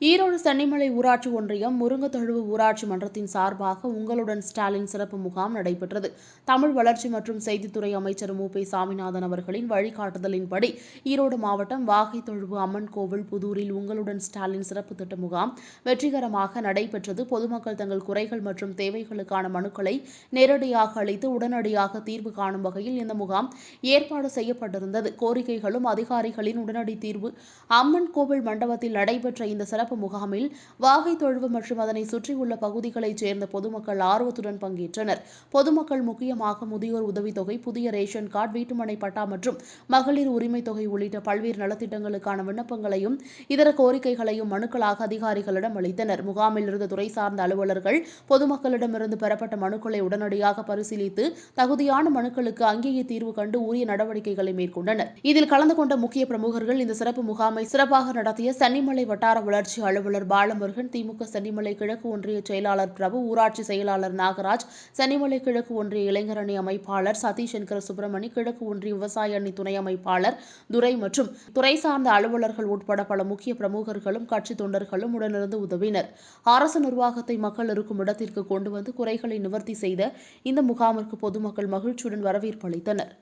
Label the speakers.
Speaker 1: ஈரோடு சென்னிமலை ஊராட்சி ஒன்றியம் முருங்கத்தழுவு ஊராட்சி மன்றத்தின் சார்பாக உங்களுடன் ஸ்டாலின் சிறப்பு முகாம் நடைபெற்றது. தமிழ் வளர்ச்சி மற்றும் செய்தித்துறை அமைச்சர் மு. பி. சாமிநாதன் அவர்களின் வழிகாட்டுதலின்படி ஈரோடு மாவட்டம் வாகை தொழுவு அம்மன் கோவில் புதூரில் உங்களுடன் ஸ்டாலின் சிறப்பு திட்ட முகாம் வெற்றிகரமாக நடைபெற்றது. பொதுமக்கள் தங்கள் குறைகள் மற்றும் தேவைகளுக்கான மனுக்களை நேரடியாக அளித்து உடனடியாக தீர்வு காணும் வகையில் இந்த முகாம் ஏற்பாடு செய்யப்பட்டிருந்தது. கோரிக்கைகளும் அதிகாரிகளின் உடனடி தீர்வு அம்மன் கோவில் மண்டபத்தில் நடைபெற்ற இந்த சிறப்பு முகாமில் வாகை தொழுவு மற்றும் அதனை சுற்றியுள்ள பகுதிகளைச் சேர்ந்த பொதுமக்கள் ஆர்வத்துடன் பங்கேற்றனர். பொதுமக்கள் முக்கியமாக முதியோர் உதவித்தொகை புதிய ரேஷன் கார்டு வீட்டுமனை பட்டா மற்றும் மகளிர் உரிமைத் தொகை உள்ளிட்ட பல்வேறு நலத்திட்டங்களுக்கான விண்ணப்பங்களையும் இதர கோரிக்கைகளையும் மனுக்களாக அதிகாரிகளிடம் அளித்தனர். முகாமில் இருந்த துறை சார்ந்த அலுவலர்கள் பொதுமக்களிடமிருந்து பெறப்பட்ட மனுக்களை உடனடியாக பரிசீலித்து தகுதியான மனுக்களுக்கு அங்கேயே தீர்வு கண்டு உரிய நடவடிக்கைகளை மேற்கொண்டனர். இதில் கலந்து கொண்ட முக்கிய பிரமுகர்கள் இந்த சிறப்பு முகாமை சிறப்பாக நடத்திய சன்னிமலை வட்டார வளர்ச்சி அலுவலர் பாலமுருகன் திமுக சென்னிமலை கிழக்கு ஒன்றிய செயலாளர் பிரபு ஊராட்சி செயலாளர் நாகராஜ் சென்னிமலை கிழக்கு ஒன்றிய இளைஞரணி அமைப்பாளர் சதீஷ் சங்கர சுப்பிரமணி கிழக்கு ஒன்றிய விவசாய அணி துணை அமைப்பாளர் துரை மற்றும் துறை சார்ந்த அலுவலர்கள் உட்பட பல முக்கிய பிரமுகர்களும் கட்சி தொண்டர்களும் உடனிருந்து உதவினர். அரசு நிர்வாகத்தை மக்கள் இருக்கும் இடத்திற்கு கொண்டு வந்து குறைகளை நிவர்த்தி செய்த இந்த முகாமிற்கு பொதுமக்கள் மகிழ்ச்சியுடன் வரவேற்பு அளித்தனர்.